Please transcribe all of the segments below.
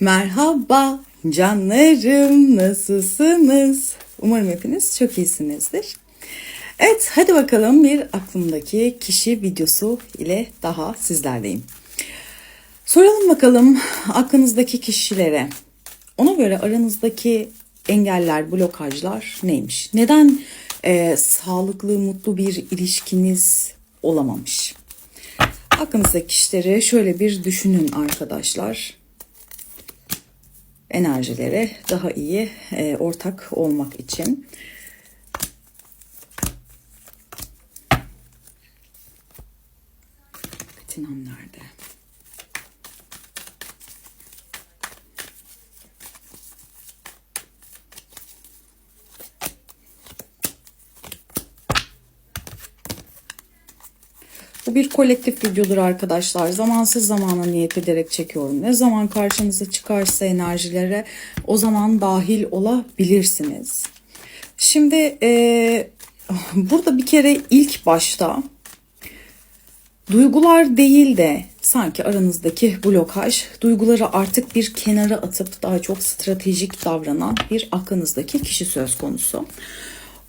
Merhaba canlarım nasılsınız? Umarım hepiniz çok iyisinizdir. Evet hadi bakalım bir aklımdaki kişi videosu ile daha sizlerleyim. Soralım bakalım aklınızdaki kişilere. Ona göre aranızdaki engeller, blokajlar neymiş? Neden e, sağlıklı, mutlu bir ilişkiniz olamamış? Aklınızdaki kişileri şöyle bir düşünün arkadaşlar enerjilere daha iyi e, ortak olmak için. Nerede? Bu bir kolektif videodur arkadaşlar. Zamansız zamana niyet ederek çekiyorum. Ne zaman karşınıza çıkarsa enerjilere o zaman dahil olabilirsiniz. Şimdi e, burada bir kere ilk başta duygular değil de sanki aranızdaki blokaj duyguları artık bir kenara atıp daha çok stratejik davranan bir aklınızdaki kişi söz konusu.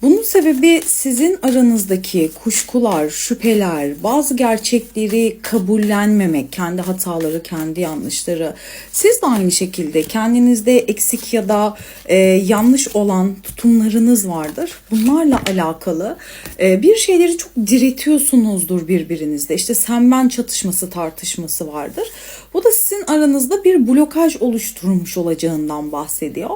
Bunun sebebi sizin aranızdaki kuşkular, şüpheler, bazı gerçekleri kabullenmemek, kendi hataları, kendi yanlışları. Siz de aynı şekilde kendinizde eksik ya da e, yanlış olan tutumlarınız vardır. Bunlarla alakalı e, bir şeyleri çok diretiyorsunuzdur birbirinizde. İşte sen ben çatışması, tartışması vardır. Bu da sizin aranızda bir blokaj oluşturmuş olacağından bahsediyor.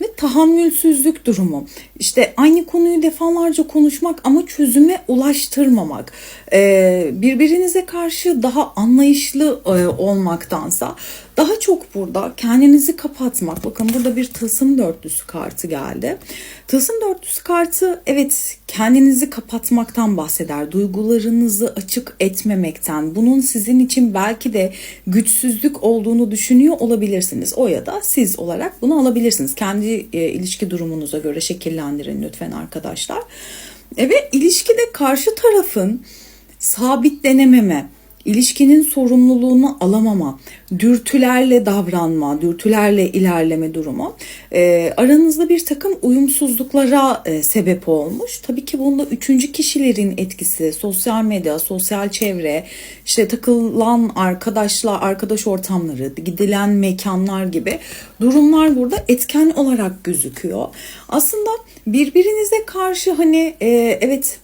Ve tahammülsüzlük durumu. İşte aynı konuyu defalarca konuşmak ama çözüme ulaştırmamak. Ee, birbirinize karşı daha anlayışlı e, olmaktansa daha çok burada kendinizi kapatmak. Bakın burada bir tılsım dörtlüsü kartı geldi. Tılsım dörtlüsü kartı evet kendinizi kapatmaktan bahseder. Duygularınızı açık etmemekten. Bunun sizin için belki de güçsüzlük olduğunu düşünüyor olabilirsiniz. O ya da siz olarak bunu alabilirsiniz. Kendi e, ilişki durumunuza göre şekillendirin lütfen arkadaşlar. E, ve ilişkide karşı tarafın sabitlenememe, ilişkinin sorumluluğunu alamama, dürtülerle davranma, dürtülerle ilerleme durumu e, aranızda bir takım uyumsuzluklara e, sebep olmuş. Tabii ki bunda üçüncü kişilerin etkisi, sosyal medya, sosyal çevre, işte takılan arkadaşlar, arkadaş ortamları, gidilen mekanlar gibi durumlar burada etken olarak gözüküyor. Aslında birbirinize karşı hani e, evet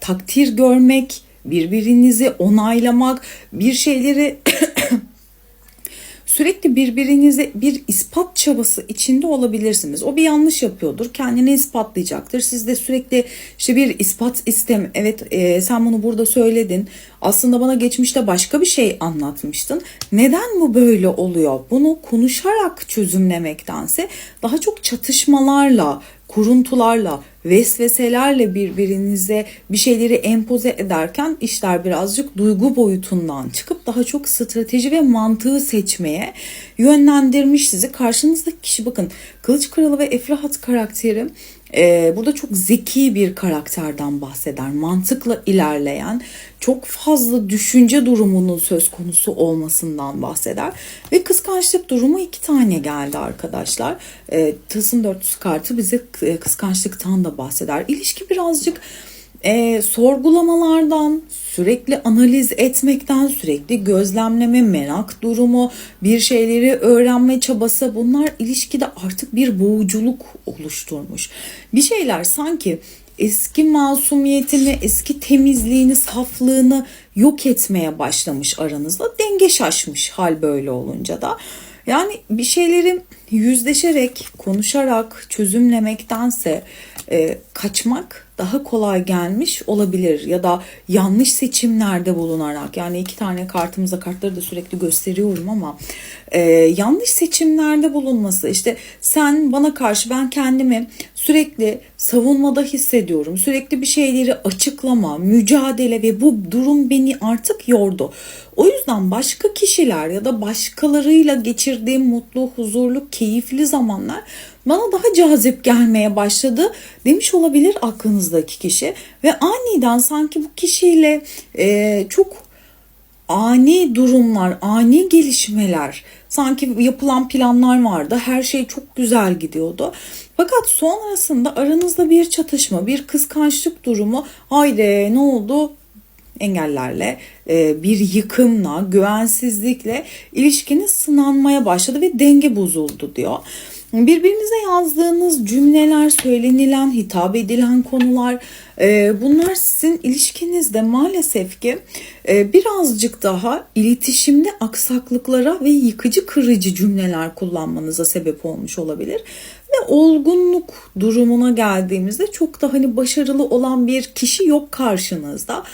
takdir görmek, birbirinizi onaylamak, bir şeyleri sürekli birbirinize bir ispat çabası içinde olabilirsiniz. O bir yanlış yapıyordur. Kendini ispatlayacaktır. Siz de sürekli işte bir ispat istem. Evet e, sen bunu burada söyledin. Aslında bana geçmişte başka bir şey anlatmıştın. Neden bu böyle oluyor? Bunu konuşarak çözümlemektense daha çok çatışmalarla, kuruntularla, vesveselerle birbirinize bir şeyleri empoze ederken işler birazcık duygu boyutundan çıkıp daha çok strateji ve mantığı seçmeye yönlendirmiş sizi. Karşınızdaki kişi bakın Kılıç Kralı ve Efrahat karakteri ee, burada çok zeki bir karakterden bahseder. Mantıkla ilerleyen, çok fazla düşünce durumunun söz konusu olmasından bahseder. Ve kıskançlık durumu iki tane geldi arkadaşlar. Ee, Tılsım dörtlüsü kartı bize e, kıskançlıktan da bahseder. İlişki birazcık e, sorgulamalardan, sürekli analiz etmekten, sürekli gözlemleme, merak durumu, bir şeyleri öğrenme çabası bunlar ilişkide artık bir boğuculuk oluşturmuş. Bir şeyler sanki eski masumiyetini, eski temizliğini, saflığını yok etmeye başlamış aranızda. Denge şaşmış hal böyle olunca da. Yani bir şeyleri yüzleşerek, konuşarak çözümlemektense e, kaçmak daha kolay gelmiş olabilir ya da yanlış seçimlerde bulunarak yani iki tane kartımıza kartları da sürekli gösteriyorum ama e, yanlış seçimlerde bulunması işte sen bana karşı ben kendimi sürekli savunmada hissediyorum sürekli bir şeyleri açıklama mücadele ve bu durum beni artık yordu. O yüzden başka kişiler ya da başkalarıyla geçirdiğim mutlu huzurlu keyifli zamanlar bana daha cazip gelmeye başladı demiş olabilir aklınızdaki kişi ve aniden sanki bu kişiyle e, çok ani durumlar, ani gelişmeler Sanki yapılan planlar vardı. Her şey çok güzel gidiyordu. Fakat sonrasında aranızda bir çatışma, bir kıskançlık durumu haydi ne oldu? engellerle, e, bir yıkımla, güvensizlikle ilişkiniz sınanmaya başladı ve denge bozuldu diyor. Birbirinize yazdığınız cümleler, söylenilen, hitap edilen konular e, bunlar sizin ilişkinizde maalesef ki e, birazcık daha iletişimde aksaklıklara ve yıkıcı kırıcı cümleler kullanmanıza sebep olmuş olabilir. Ve olgunluk durumuna geldiğimizde çok da hani başarılı olan bir kişi yok karşınızda.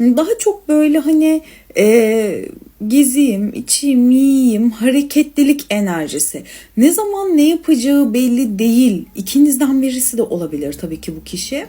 Daha çok böyle hani e, geziyim, içeyim, yiyeyim, hareketlilik enerjisi. Ne zaman ne yapacağı belli değil. İkinizden birisi de olabilir tabii ki bu kişi.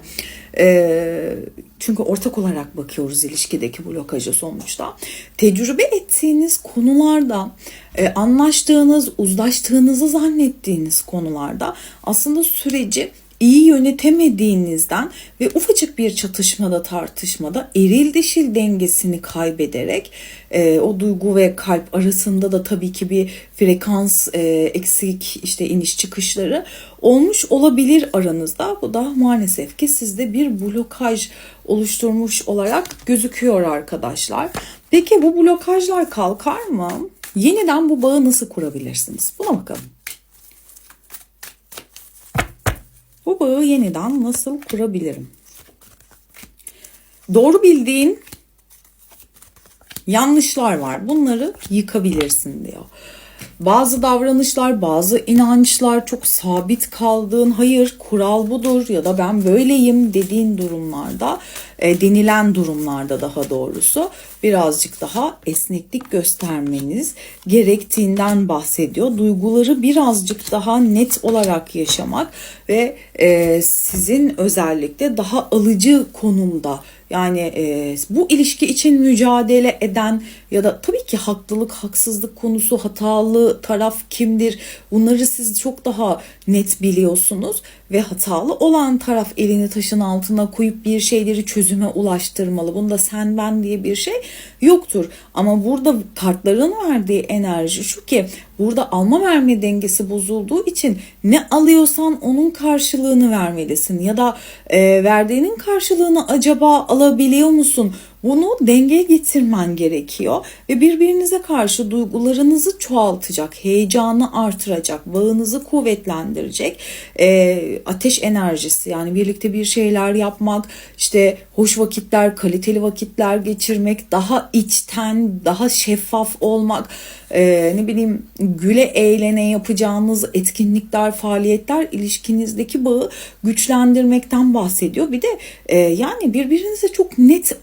E, çünkü ortak olarak bakıyoruz ilişkideki blokaja sonuçta. Tecrübe ettiğiniz konularda, e, anlaştığınız, uzlaştığınızı zannettiğiniz konularda aslında süreci iyi yönetemediğinizden ve ufacık bir çatışmada tartışmada eril dişil dengesini kaybederek e, o duygu ve kalp arasında da tabii ki bir frekans e, eksik işte iniş çıkışları olmuş olabilir aranızda. Bu da maalesef ki sizde bir blokaj oluşturmuş olarak gözüküyor arkadaşlar. Peki bu blokajlar kalkar mı? Yeniden bu bağı nasıl kurabilirsiniz? Buna bakalım. Bu bağı yeniden nasıl kurabilirim? Doğru bildiğin yanlışlar var. Bunları yıkabilirsin diyor. Bazı davranışlar, bazı inançlar çok sabit kaldığın, hayır kural budur ya da ben böyleyim dediğin durumlarda, e, denilen durumlarda daha doğrusu birazcık daha esneklik göstermeniz gerektiğinden bahsediyor. Duyguları birazcık daha net olarak yaşamak ve e, sizin özellikle daha alıcı konumda yani e, bu ilişki için mücadele eden ya da tabii ki haklılık, haksızlık konusu, hatalı taraf kimdir? Bunları siz çok daha net biliyorsunuz ve hatalı olan taraf elini taşın altına koyup bir şeyleri çözüme ulaştırmalı. Bunda sen ben diye bir şey yoktur. Ama burada kartların verdiği enerji şu ki burada alma verme dengesi bozulduğu için ne alıyorsan onun karşılığını vermelisin ya da e, verdiğinin karşılığını acaba alabiliyor musun? Bunu dengeye getirmen gerekiyor ve birbirinize karşı duygularınızı çoğaltacak, heyecanı artıracak, bağınızı kuvvetlendirecek e, ateş enerjisi yani birlikte bir şeyler yapmak, işte hoş vakitler, kaliteli vakitler geçirmek, daha içten, daha şeffaf olmak, e, ne bileyim güle eğlene yapacağınız etkinlikler, faaliyetler ilişkinizdeki bağı güçlendirmekten bahsediyor. Bir de e, yani birbirinize çok net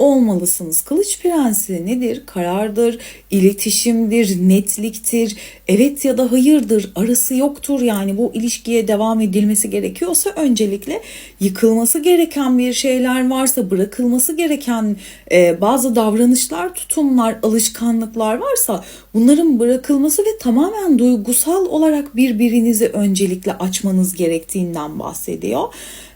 olmalısınız. Kılıç prensi nedir? Karardır, iletişimdir, netliktir, evet ya da hayırdır, arası yoktur. Yani bu ilişkiye devam edilmesi gerekiyorsa öncelikle yıkılması gereken bir şeyler varsa, bırakılması gereken e, bazı davranışlar, tutumlar, alışkanlıklar varsa bunların bırakılması ve tamamen duygusal olarak birbirinizi öncelikle açmanız gerektiğinden bahsediyor.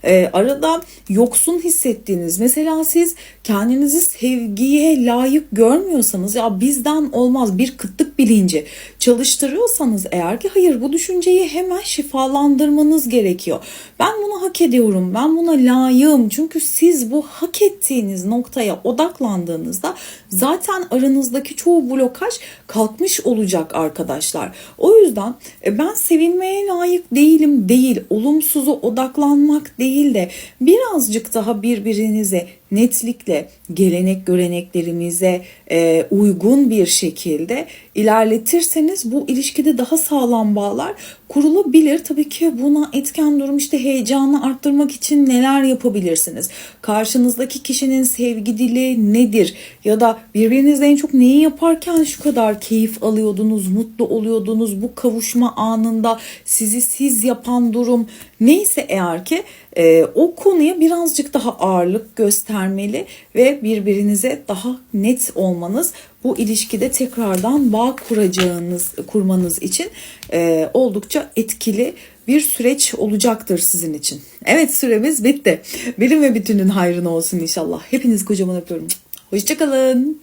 Ee, arada yoksun hissettiğiniz mesela siz kendinizi sevgiye layık görmüyorsanız ya bizden olmaz bir kıtlık bilinci çalıştırıyorsanız eğer ki hayır bu düşünceyi hemen şifalandırmanız gerekiyor. Ben bunu hak ediyorum ben buna layığım çünkü siz bu hak ettiğiniz noktaya odaklandığınızda zaten aranızdaki çoğu blokaj kalkmış olacak arkadaşlar. O yüzden e, ben sevinmeye layık değilim değil olumsuzu odaklanmak değil değil de birazcık daha birbirinize netlikle gelenek göreneklerimize e, uygun bir şekilde ilerletirseniz bu ilişkide daha sağlam bağlar kurulabilir. Tabii ki buna etken durum işte heyecanı arttırmak için neler yapabilirsiniz? Karşınızdaki kişinin sevgi dili nedir? Ya da birbirinizle en çok neyi yaparken şu kadar keyif alıyordunuz, mutlu oluyordunuz? Bu kavuşma anında sizi siz yapan durum neyse eğer ki e, o konuya birazcık daha ağırlık göstermeli ve birbirinize daha net olmanız bu ilişkide tekrardan bağ kuracağınız kurmanız için e, oldukça etkili bir süreç olacaktır sizin için. Evet süremiz bitti. Bilim ve bütünün hayrına olsun inşallah. Hepiniz kocaman öpüyorum. Hoşçakalın.